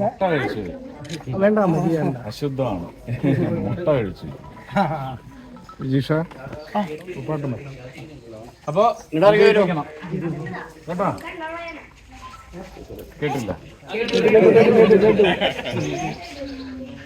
മുട്ട കഴിച്ചു വേണ്ട മതി വേണ്ട. അശുദ്ധമാണ്. മുട്ട കഴിച്ചു ജിഷ ഉപ്പാട്ട് അപ്പൊ കേട്ടോ? കേട്ടില്ല.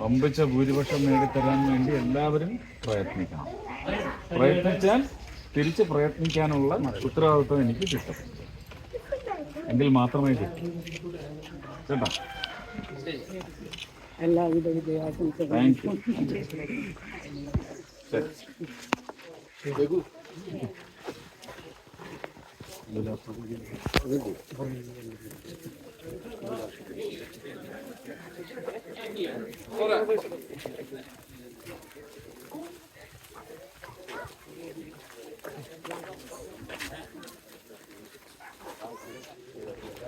വമ്പിച്ച ഭൂരിപക്ഷം നേടിത്തരാൻ വേണ്ടി എല്ലാവരും പ്രയത്നിക്കണം. പ്രയത്നിച്ചാൽ തിരിച്ച് പ്രയത്നിക്കാനുള്ള ഉത്തരവാദിത്വം എനിക്ക് കിട്ടും. എങ്കിൽ മാത്രമേ കിട്ടൂ കേട്ടോ? എല്ലാവിധ വിജയാശംസകളും താങ്ക് യു